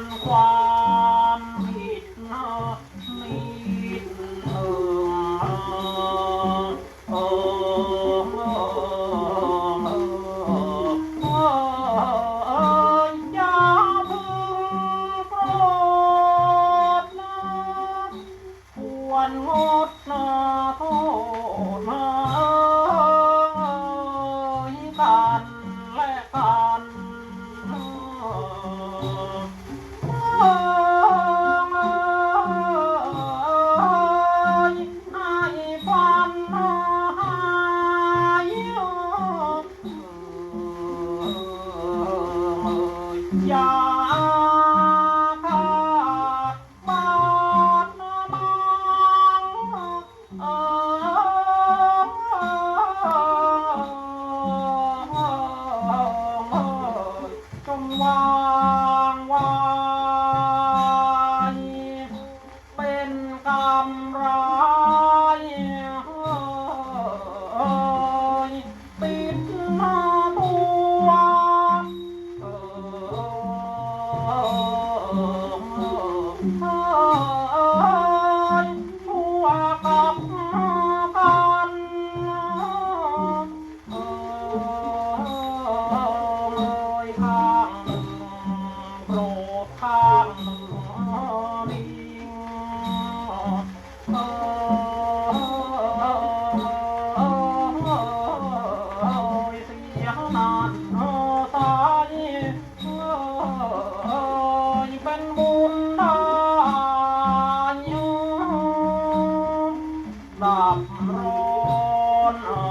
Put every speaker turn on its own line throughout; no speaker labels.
นความผิดมีเออเออยาเพิ่โกรธนะควรงดนะโทษ ย่าขา อยข้างหนึ่งโกรธข้างหนึ่งนิ่งเอยเสียนานสายเอยเป็นบุญได้ดับร้อน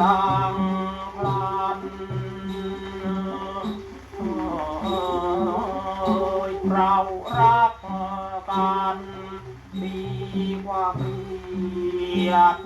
ตังลันเรารักกันดีกว่าเกลียด